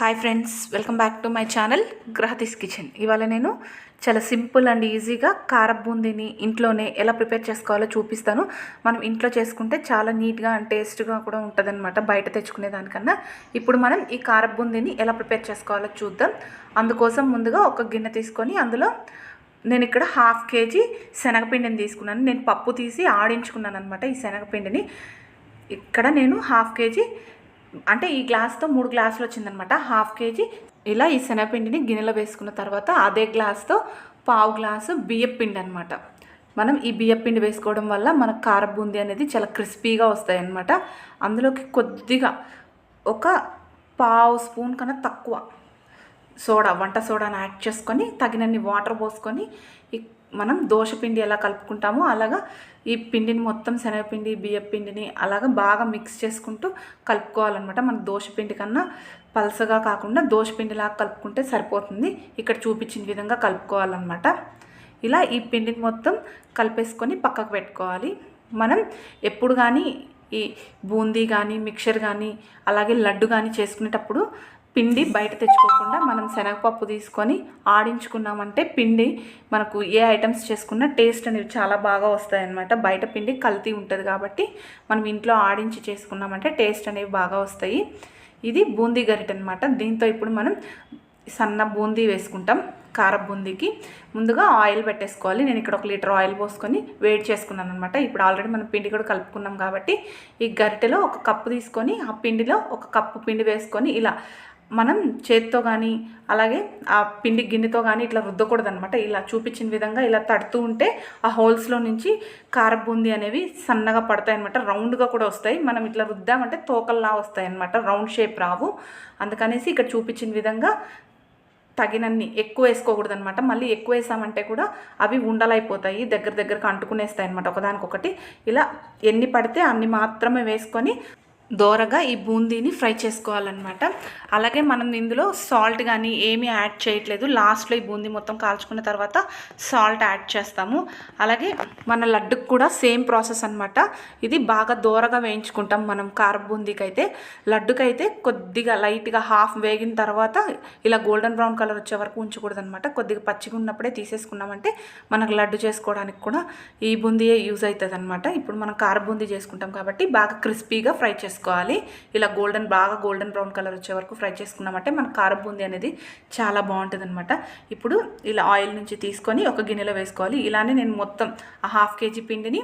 Hi friends welcome back to my channel గ్రహతిస్ kitchen ఇవాళ నేను చాలా సింపుల్ అండ్ ఈజీగా కార బూందీని ఇంట్లోనే ఎలా ప్రిపేర్ చేసుకోవాలో చూపిస్తాను. మనం ఇంట్లో చేసుకుంటే చాలా నీట్గా అండ్ టేస్ట్గా కూడా ఉంటుందన్నమాట బయట తెచ్చుకునే దానికన్నా. ఇప్పుడు మనం ఈ కార బూందీని ఎలా ప్రిపేర్ చేసుకోవాలో చూద్దాం. అందుకోసం ముందుగా ఒక గిన్నె తీసుకొని అందులో నేను ఇక్కడ హాఫ్ కేజీ శనగపిండిని తీసుకున్నాను. నేను పప్పు తీసి ఆడించుకున్నాను అనమాట ఈ శనగపిండిని. ఇక్కడ నేను హాఫ్ కేజీ అంటే ఈ గ్లాస్తో మూడు గ్లాసులు వచ్చిందనమాట. Half KG. ఇలా ఈ శనగపిండిని గిన్నెలో వేసుకున్న తర్వాత అదే గ్లాస్తో పావు గ్లాసు బియ్యపిండి అనమాట. మనం ఈ బియ్యపిండి వేసుకోవడం వల్ల మన కార బూందీ అనేది చాలా క్రిస్పీగా వస్తాయి అన్నమాట అందులోకి కొద్దిగా ఒక పావు స్పూన్ కన్నా తక్కువ సోడా వంట సోడాని యాడ్ చేసుకొని తగినన్ని వాటర్ పోసుకొని ఈ మనం దోశపిండి ఎలా కలుపుకుంటామో అలాగా ఈ పిండిని మొత్తం శనగపిండి బియ్యం పిండిని అలాగా బాగా మిక్స్ చేసుకుంటూ కలుపుకోవాలన్నమాట. మన దోశపిండి కన్నా పలసగా కాకుండా దోశపిండిలాగా కలుపుకుంటే సరిపోతుంది. ఇక్కడ చూపించిన విధంగా కలుపుకోవాలన్నమాట. ఇలా ఈ పిండిని మొత్తం కలిపేసుకొని పక్కకు పెట్టుకోవాలి. మనం ఎప్పుడు కానీ ఈ బూందీ కానీ మిక్చర్ కానీ అలాగే లడ్డు కానీ చేసుకునేటప్పుడు పిండి బయట తెచ్చుకోకుండా మనం శనగపప్పు తీసుకొని ఆడించుకున్నామంటే పిండి మనకు ఏ ఐటమ్స్ చేసుకున్నా టేస్ట్ అనేవి చాలా బాగా వస్తాయి అన్నమాట బయట పిండి కల్తీ ఉంటుంది కాబట్టి మనం ఇంట్లో ఆడించి చేసుకున్నామంటే టేస్ట్ అనేవి బాగా వస్తాయి. ఇది బూందీ గరిట అనమాట దీంతో ఇప్పుడు మనం సన్న బూందీ వేసుకుంటాం కార బూందీకి. ముందుగా ఆయిల్ పెట్టేసుకోవాలి. నేను ఇక్కడ ఒక లీటర్ ఆయిల్ పోసుకొని వేడి చేసుకున్నాను అనమాట ఇప్పుడు ఆల్రెడీ మనం పిండి కూడా కలుపుకున్నాం కాబట్టి ఈ గరిటెలో ఒక కప్పు తీసుకొని ఆ పిండిలో ఒక కప్పు పిండి వేసుకొని ఇలా మనం చేత్తో కానీ అలాగే ఆ పిండి గిన్నెతో కానీ ఇట్లా రుద్దకూడదు అనమాట ఇలా చూపించిన విధంగా ఇలా తడుతూ ఉంటే ఆ హోల్స్లో నుంచి కారబూంది అనేవి సన్నగా పడతాయి అనమాట రౌండ్గా కూడా వస్తాయి. మనం ఇట్లా రుద్దామంటే తోకల్లా వస్తాయి అనమాట రౌండ్ షేప్ రావు. అందుకనేసి ఇక్కడ చూపించిన విధంగా తగినన్ని ఎక్కువ వేసుకోకూడదు అనమాట మళ్ళీ ఎక్కువ వేసామంటే కూడా అవి ఉండలైపోతాయి. దగ్గర దగ్గరకు అంటుకునేస్తాయి అనమాట ఒకదానికొకటి. ఇలా ఎన్ని పడితే అన్ని మాత్రమే వేసుకొని దోరగా ఈ బూందీని ఫ్రై చేసుకోవాలన్నమాట. అలాగే మనం ఇందులో సాల్ట్ కానీ ఏమీ యాడ్ చేయట్లేదు. లాస్ట్లో ఈ బూందీ మొత్తం కాల్చుకున్న తర్వాత సాల్ట్ యాడ్ చేస్తాము. అలాగే మన లడ్డుకు కూడా సేమ్ ప్రాసెస్ అనమాట ఇది బాగా దోరగా వేయించుకుంటాం మనం కార బూందీకి అయితే లడ్డుకైతే కొద్దిగా లైట్గా హాఫ్ వేగిన తర్వాత ఇలా గోల్డెన్ బ్రౌన్ కలర్ వచ్చే వరకు ఉంచకూడదు అనమాట కొద్దిగా పచ్చిగా ఉన్నప్పుడే తీసేసుకున్నామంటే మనకు లడ్డు చేసుకోవడానికి కూడా ఈ బూందీయే యూజ్ అవుతుంది అనమాట ఇప్పుడు మనం కార బూందీ చేసుకుంటాం కాబట్టి బాగా క్రిస్పీగా ఫ్రై చేసుకోవాలి ఇలా గోల్డెన్ బాగా గోల్డెన్ బ్రౌన్ కలర్ వచ్చే వరకు ఫ్రై చేసుకున్నామంటే మన కార బూందీ అనేది చాలా బాగుంటుంది అనమాట ఇప్పుడు ఇలా ఆయిల్ నుంచి తీసుకొని ఒక గిన్నెలో వేసుకోవాలి. ఇలానే నేను మొత్తం ఆ హాఫ్ కేజీ పిండిని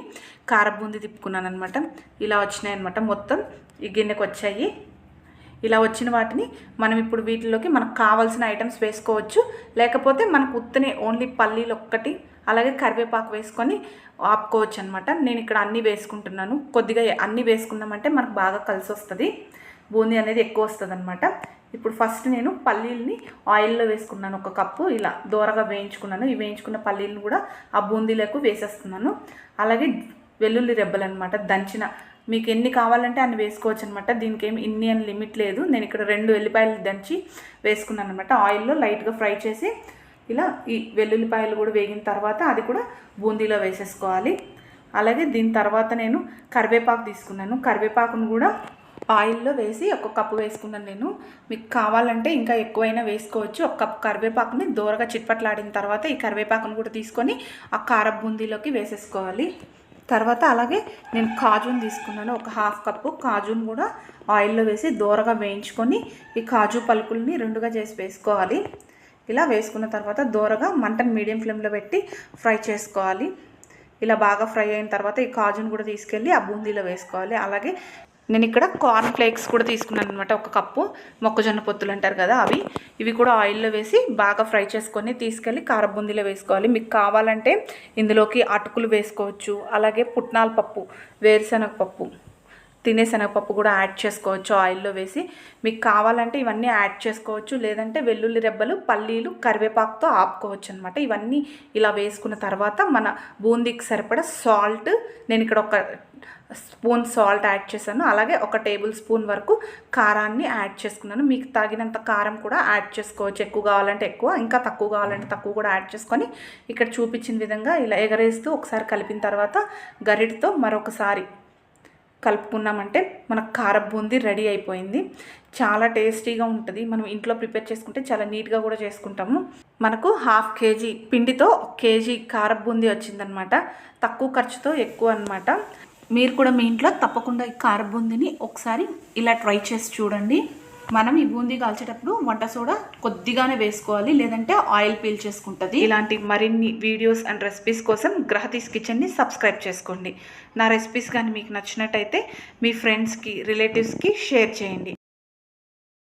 కార బూందీ తిప్పుకున్నాను అనమాట ఇలా వచ్చినాయి అనమాట మొత్తం. ఈ గిన్నెకి వచ్చాయి. ఇలా వచ్చిన వాటిని మనం ఇప్పుడు వీటిలోకి మనకు కావాల్సిన ఐటమ్స్ వేసుకోవచ్చు. లేకపోతే మనకు ఉత్తనే ఓన్లీ పల్లీలు ఒక్కటి అలాగే కరివేపాకు వేసుకొని ఆపుకోవచ్చు అనమాట నేను ఇక్కడ అన్నీ వేసుకుంటున్నాను. కొద్దిగా అన్నీ వేసుకున్నామంటే మనకు బాగా కలిసి వస్తుంది. బూందీ అనేది ఎక్కువ వస్తుంది అనమాట ఇప్పుడు ఫస్ట్ నేను పల్లీల్ని ఆయిల్లో వేసుకున్నాను ఒక కప్పు. ఇలా దూరగా వేయించుకున్నాను. ఈ వేయించుకున్న పల్లీలను కూడా ఆ బూందీలకు వేసేస్తున్నాను. అలాగే వెల్లుల్లి రెబ్బలు అనమాట దంచిన మీకు ఎన్ని కావాలంటే అన్ని వేసుకోవచ్చు అనమాట దీనికి ఏమి ఇన్ని అని లిమిట్ లేదు. నేను ఇక్కడ రెండు వెల్లిపాయలు దంచి వేసుకున్నాను అనమాట ఆయిల్లో లైట్గా ఫ్రై చేసి ఇలా ఈ వెల్లుల్లిపాయలు కూడా వేగిన తర్వాత అది కూడా బూందీలో వేసేసుకోవాలి. అలాగే దీని తర్వాత నేను కరివేపాకు తీసుకున్నాను. కరివేపాకును కూడా ఆయిల్లో వేసి ఒక కప్పు వేసుకున్నాను నేను. మీకు కావాలంటే ఇంకా ఎక్కువైనా వేసుకోవచ్చు. ఒక కప్పు కరివేపాకుని దూరగా చిట్పట్లాడిన తర్వాత ఈ కరివేపాకును కూడా తీసుకొని ఆ కార బూందీలోకి వేసేసుకోవాలి. తర్వాత అలాగే నేను కాజుని తీసుకున్నాను. ఒక హాఫ్ కప్పు కాజుని కూడా ఆయిల్లో వేసి దూరగా వేయించుకొని ఈ కాజు పలుకుల్ని రెండుగా చేసి వేసుకోవాలి. ఇలా వేసుకున్న తర్వాత దోరగా మంటను మీడియం ఫ్లేమ్లో పెట్టి ఫ్రై చేసుకోవాలి. ఇలా బాగా ఫ్రై అయిన తర్వాత ఈ కాజును కూడా తీసుకెళ్ళి ఆ బూందీలో వేసుకోవాలి. అలాగే నేను ఇక్కడ కార్న్ ఫ్లేక్స్ కూడా తీసుకున్నాను అనమాట ఒక కప్పు. మొక్కజొన్న పొత్తులు అంటారు కదా అవి. ఇవి కూడా ఆయిల్లో వేసి బాగా ఫ్రై చేసుకొని తీసుకెళ్ళి కారబూందీలో వేసుకోవాలి. మీకు కావాలంటే ఇందులోకి అటుకులు వేసుకోవచ్చు. అలాగే పుట్నాల పప్పు వేరుశనగ పప్పు తినే శనగపప్పు కూడా యాడ్ చేసుకోవచ్చు ఆయిల్లో వేసి. మీకు కావాలంటే ఇవన్నీ యాడ్ చేసుకోవచ్చు లేదంటే వెల్లుల్లి రెబ్బలు పల్లీలు కరివేపాకుతో ఆపుకోవచ్చు అనమాట ఇవన్నీ ఇలా వేసుకున్న తర్వాత మన బూందీకి సరిపడా సాల్ట్ నేను ఇక్కడ ఒక స్పూన్ సాల్ట్ యాడ్ చేశాను. అలాగే ఒక టేబుల్ స్పూన్ వరకు కారాన్ని యాడ్ చేసుకున్నాను. మీకు తగినంత కారం కూడా యాడ్ చేసుకోవచ్చు. ఎక్కువ కావాలంటే ఎక్కువ ఇంకా తక్కువ కావాలంటే తక్కువ కూడా యాడ్ చేసుకొని ఇక్కడ చూపించిన విధంగా ఇలా ఎగరేస్తూ ఒకసారి కలిపిన తర్వాత గరిటతో మరొకసారి కలుపుకున్నామంటే మన కార బూందీ రెడీ అయిపోయింది. చాలా టేస్టీగా ఉంటుంది. మనం ఇంట్లో ప్రిపేర్ చేసుకుంటే చాలా నీట్గా కూడా చేసుకుంటాము. మనకు హాఫ్ కేజీ పిండితో ఒక కేజీ కార బూందీ వచ్చిందనమాట. తక్కువ ఖర్చుతో ఎక్కువ అనమాట మీరు కూడా మీ ఇంట్లో తప్పకుండా ఈ కార బూందీని ఒకసారి ఇలా ట్రై చేసి చూడండి. మనం ఈ బూందీ కాల్చేటప్పుడు వంట సోడా కొద్దిగానే వేసుకోవాలి లేదంటే ఆయిల్ పీల్ చేసుకుంటుంది. ఇలాంటి మరిన్ని వీడియోస్ అండ్ రెసిపీస్ కోసం గ్రహతీస్ కిచెన్ని సబ్స్క్రైబ్ చేసుకోండి. నా రెసిపీస్ కానీ మీకు నచ్చినట్టయితే మీ ఫ్రెండ్స్కి రిలేటివ్స్కి షేర్ చేయండి.